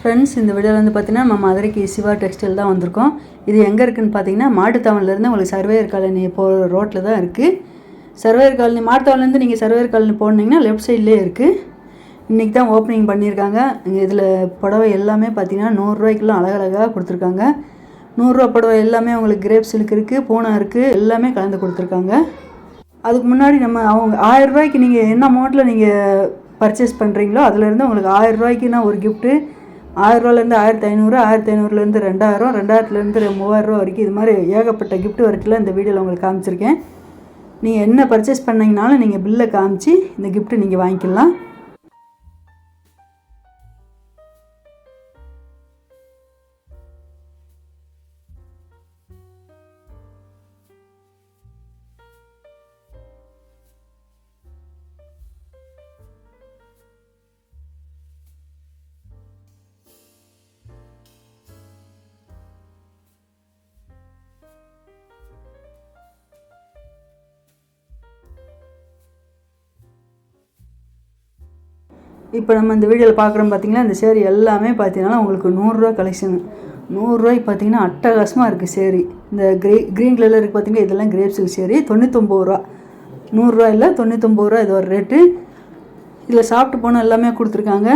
Friends இந்த வீடியோவில் வந்து பார்த்தீங்கன்னா நம்ம மதுரைக்கு சிவா டெக்ஸ்டைல் தான் வந்திருக்கோம். இது எங்கே இருக்குதுன்னு பார்த்தீங்கன்னா மாட்டுத்தாவணிலேருந்து உங்களுக்கு சர்வேயர் காலனி போகிற ரோட்டில் தான் இருக்குது சர்வேயர் காலனி மாட்டுத்தாவணிலேருந்து நீங்கள் சர்வேயர் காலனி போனீங்கன்னா லெஃப்ட் சைட்லேயே இருக்குது இன்றைக்கி தான் ஓப்பனிங் பண்ணியிருக்காங்க. இதில் புடவை எல்லாமே பார்த்தீங்கன்னா நூறுரூவாய்க்குலாம் அழகழகாக கொடுத்துருக்காங்க. நூறுரூவா புடவை எல்லாமே உங்களுக்கு கிரேப் சில்க் இருக்குது பூனை இருக்குது எல்லாமே கலந்து கொடுத்துருக்காங்க. அதுக்கு முன்னாடி நம்ம அவங்க ஆயிரம் ரூபாய்க்கு நீங்கள் என்ன அமௌண்ட்டில் நீங்கள் பர்ச்சேஸ் பண்ணுறீங்களோ அதுலேருந்து உங்களுக்கு ஆயிரம் ரூபாய்க்குனா ஒரு கிஃப்ட்டு ஆயிரரூவாலேருந்து ஆயிரத்தி ஐநூறு ஆயிரத்தி ஐநூறுலேருந்து ரெண்டாயிரம் ரெண்டாயிரத்துலேருந்து மூவாயிரரூவா வரைக்கும் இது மாதிரி ஏகப்பட்ட கிஃப்ட் வரைக்கும்லாம் இந்த வீடியோவில் உங்களுக்கு காமிச்சிருக்கேன். நீங்கள் என்ன பர்ச்சேஸ் பண்ணிங்கனாலும் நீங்கள் பில்லை காமிச்சு இந்த கிஃப்ட்டு நீங்கள் வாங்கிக்கலாம். இப்போ நம்ம இந்த வீடியோவில் பார்க்குறோம் பார்த்திங்கன்னா இந்த சேரீ எல்லாமே பார்த்தீங்கன்னா உங்களுக்கு நூறுரூவா கலெக்ஷன் நூறுரூவாய்க்கு பார்த்தீங்கன்னா அட்டகாசமாக இருக்குது சேரீ. இந்த க்ரீ க்ரீன் கலரில் இருக்குது பார்த்தீங்கன்னா இதெல்லாம் கிரேப்ஸுக்கு சில்க் சேரீ. தொண்ணூத்தொம்பது ரூபா. நூறுரூவா இல்லை தொண்ணூத்தொம்பது ரூபா இது ஒரு ரேட்டு இதில் சாப்பிட்டு போனால் எல்லாமே கொடுத்துருக்காங்க.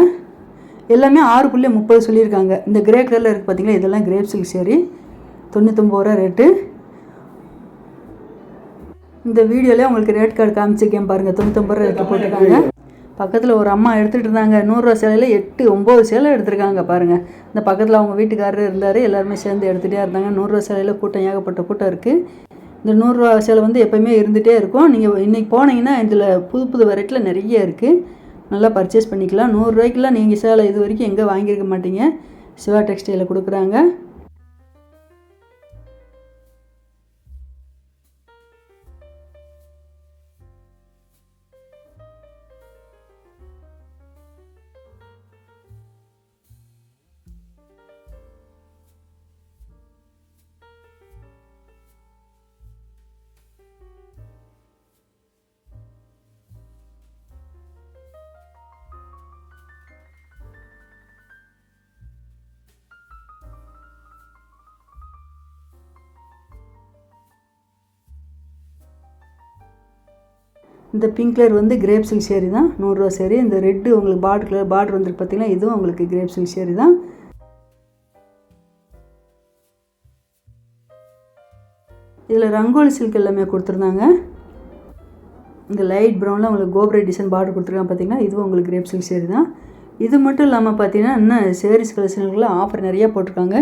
எல்லாமே ஆறு புள்ளி முப்பது சொல்லியிருக்காங்க. இந்த கிரே கலரில் இருக்குது பார்த்தீங்களா இதெல்லாம் கிரேப்ஸுக்கு சரி சேரீ. தொண்ணூத்தொம்பது ரூபா ரேட்டு இந்த வீடியோவில் உங்களுக்கு ரேட் கார்டு காமிச்சிருக்கேன் பாருங்கள் தொண்ணூத்தொம்பது ரூபா ரேட்டு போட்டிருக்காங்க. பக்கத்தில் ஒரு அம்மா எடுத்துகிட்டு இருந்தாங்க. நூறுரூவா சேலையில் எட்டு ஒம்பது சேலை எடுத்திருக்காங்க பாருங்கள் இந்த பக்கத்தில் அவங்க வீட்டுக்காரர் இருந்தார். எல்லாருமே சேர்ந்து எடுத்துகிட்டே இருந்தாங்க. நூறுரூவா சேலையில் கூட்டம் ஏகப்பட்ட கூட்டம் இருக்குது இந்த நூறுரூவா சேலை வந்து எப்போயுமே இருந்துகிட்டே இருக்கும். நீங்கள் இன்றைக்கி போனீங்கன்னா இதில் புது புது வெரைட்டியில் நிறைய இருக்குது நல்லா பர்ச்சேஸ் பண்ணிக்கலாம். நூறுரூவாய்க்கெலாம் நீங்கள் சேலை இது வரைக்கும் எங்கே வாங்கியிருக்க மாட்டீங்க. சிவா டெக்ஸ்டைலில் கொடுக்குறாங்க. இந்த பிங்க் கலர் வந்து கிரேப் சில்க் சேரீ தான். நூறுரூவா சேரீ இந்த ரெட்டு உங்களுக்கு பார்டர் கலர் பார்டர் வந்துருக்கு பார்த்தீங்கன்னா இதுவும் உங்களுக்கு கிரேப் சில்க் சேரீ தான். இதில் ரங்கோலி சில்க் எல்லாமே கொடுத்துருந்தாங்க. இந்த லைட் ப்ரௌனில் உங்களுக்கு கோபுரை டிசைன் பார்டர் கொடுத்துருக்காங்க பார்த்தீங்கன்னா இதுவும் உங்களுக்கு கிரேப் சில்க் சேரீ தான். இது மட்டும் இல்லாமல் பார்த்தீங்கன்னா இன்னும் சேரீஸ் கலெக்ஷன்களில் ஆஃபர் நிறையா போட்டிருக்காங்க.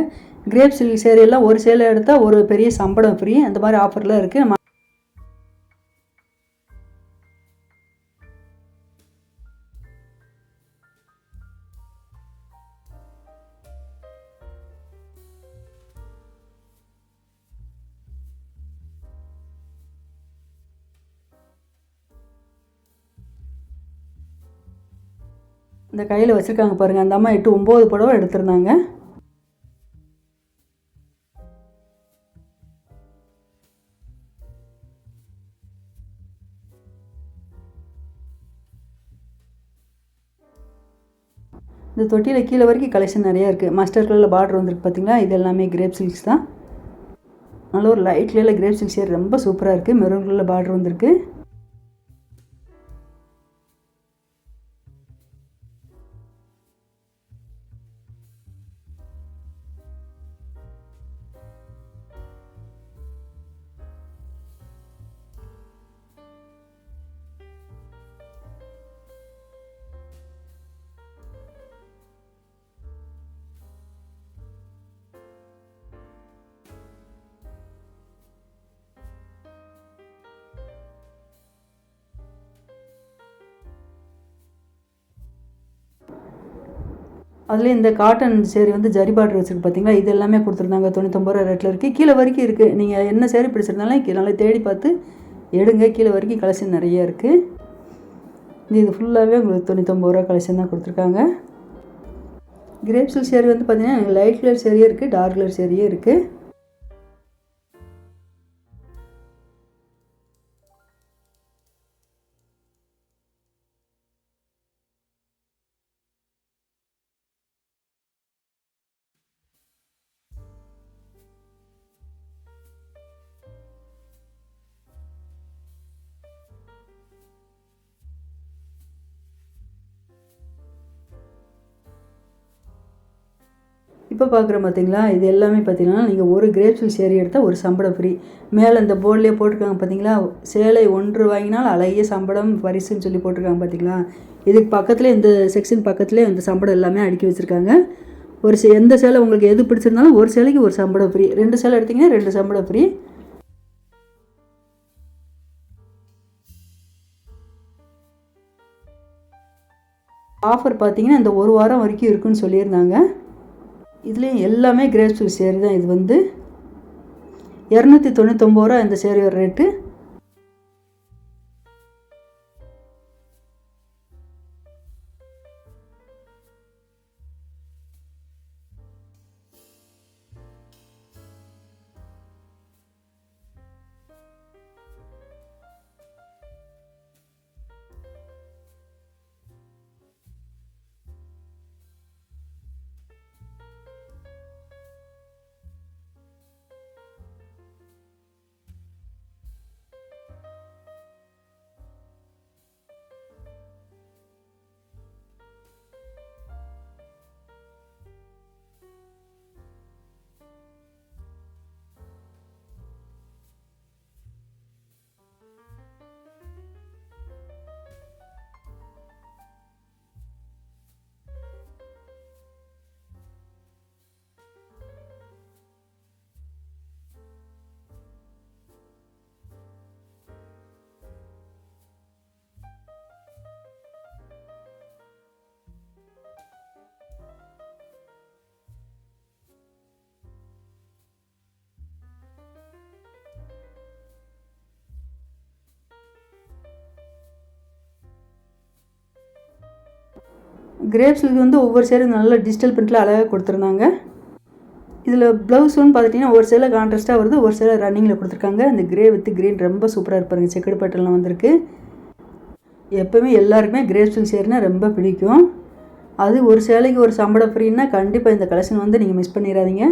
கிரேப் சில்க் சேரீ எல்லாம் ஒரு சேலை எடுத்தால் ஒரு பெரிய சம்பளம் ஃப்ரீ அந்த மாதிரி ஆஃபர்லாம் இருக்குது இந்த கையில் வச்சுருக்காங்க பாருங்கள் அந்த அம்மா எட்டு ஒம்பது புடவை எடுத்திருந்தாங்க. இந்த தொட்டியில் கீழே வரைக்கும் கலெக்ஷன் நிறையா இருக்குது மாஸ்டர்களில் கலரில் பார்டர் வந்திருக்கு பார்த்தீங்களா இது எல்லாமே கிரேப் சில்க்ஸ் தான். நல்ல ஒரு லைட் கலரில் கிரேப் சில்க் சேர் ரொம்ப சூப்பராக இருக்குது மெரூன் கலரில் பார்டர் வந்திருக்கு. அதில் இந்த காட்டன் சேரீ வந்து ஜரி பார்டர் வச்சுருக்கு பார்த்தீங்களா இது எல்லாமே கொடுத்துருந்தாங்க. தொண்ணூத்தொம்பது ரூபா ரேட்டில் இருக்குது கீழே வரைக்கும் இருக்குது நீங்கள் என்ன சேரீ பிடிச்சிருந்தாலும் நல்லா தேடி பார்த்து எடுங்க. கீழே வரைக்கும் கலெக்ஷன் நிறைய இருக்குது இது ஃபுல்லாகவே உங்களுக்கு தொண்ணூத்தொம்பது ரூபா கலெக்ஷன் தான் கொடுத்துருக்காங்க. கிரேப்ஸில் சேரி சேரீ வந்து பார்த்தீங்கன்னா லைட் கலர் சேரீயே இருக்குது டார்க் கலர் சேரீயே இருக்குது இப்போ பார்க்குறோம் பார்த்தீங்களா இது எல்லாமே பார்த்தீங்கன்னா நீங்கள் ஒரு கிரேப்ஸில் சேரி எடுத்தால் ஒரு சம்பளம் ஃப்ரீ மேலே இந்த போர்ட்லேயே போட்டிருக்காங்க பார்த்தீங்களா சேலை ஒன்று வாங்கினால் அழகிய சம்பளம் பரிசுன்னு சொல்லி போட்டிருக்காங்க பார்த்தீங்களா இதுக்கு பக்கத்தில் இந்த செக்ஷன் பக்கத்துலேயே இந்த சம்பளம் எல்லாமே அடுக்கி வச்சுருக்காங்க. ஒரு சே எந்த சேலை உங்களுக்கு எது பிடிச்சிருந்தாலும் ஒரு சேலைக்கு ஒரு சம்பளம் ஃப்ரீ ரெண்டு சேலை எடுத்தீங்கன்னா ரெண்டு சம்பளம் ஃப்ரீ ஆஃபர் பார்த்தீங்கன்னா இந்த ஒரு வாரம் வரைக்கும் இருக்குன்னு சொல்லியிருந்தாங்க. இதுலேயும் எல்லாமே கிரேப்ஸ் சேரி சேரீ தான் இது வந்து. இரநூத்தி தொண்ணூத்தொம்பது ரூபா இந்த சேரீயோட ரேட்டு கிரேப் வந்து ஒவ்வொரு சேரீ நல்ல டிஜிட்டல் பிரிண்ட்டில் அழகாக கொடுத்துருந்தாங்க. இதில் ப்ளவுஸுன்னு பார்த்துட்டிங்கன்னா ஒரு சேலை கான்ட்ராஸ்ட்டாக வருது ஒரு சேலை ரன்னிங்கில் கொடுத்துருக்காங்க. அந்த கிரே வித் க்ரீன் ரொம்ப சூப்பராக இருப்பாருங்க செக்கடு பட்டெல்லாம் வந்திருக்கு. எப்போவுமே எல்லாருக்குமே கிரேப் சில்க் சேரீனா ரொம்ப பிடிக்கும். அது ஒரு சேலைக்கு ஒரு சம்பளம் ஃப்ரீன்னா கண்டிப்பாக இந்த கலெக்ஷன் வந்து நீங்கள் மிஸ் பண்ணிடாதீங்க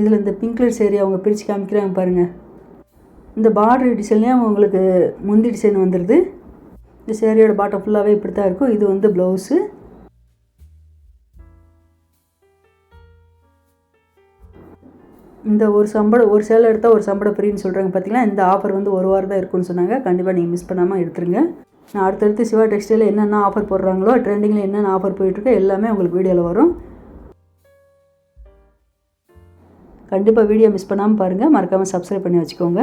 இதில் இந்த பிங்க் கலர் சேரீ அவங்க பிரித்து காமிக்கிறாங்க பாருங்கள் இந்த பார்டர் டிசைன்லேயும் உங்களுக்கு முந்தி டிசைன் வந்துடுது இந்த சேரீயோட பாட்டம் ஃபுல்லாகவே இப்படி தான் இருக்கும். இது வந்து ப்ளவுஸு இந்த ஒரு சம்பளம் ஒரு சேலை எடுத்தால் ஒரு சம்பளம் ஃப்ரீன்னு சொல்கிறாங்க பார்த்தீங்கன்னா இந்த ஆஃபர் வந்து ஒரு வாரம் தான் இருக்குன்னு சொன்னாங்க. கண்டிப்பாக நீங்கள் மிஸ் பண்ணாமல் எடுத்துருங்க. நான் அடுத்தடுத்து சிவா டெக்ஸ்டைலில் என்னென்ன ஆஃபர் போடுறாங்களோ ட்ரெண்டிங்கில் என்னென்ன ஆஃபர் போயிட்டுருக்கோ எல்லாமே உங்களுக்கு வீடியோவில் வரும். கண்டிப்பாக வீடியோ மிஸ் பண்ணாமல் பாருங்கள் மறக்காமல் சப்ஸ்கிரைப் பண்ணி வச்சுக்கோங்க.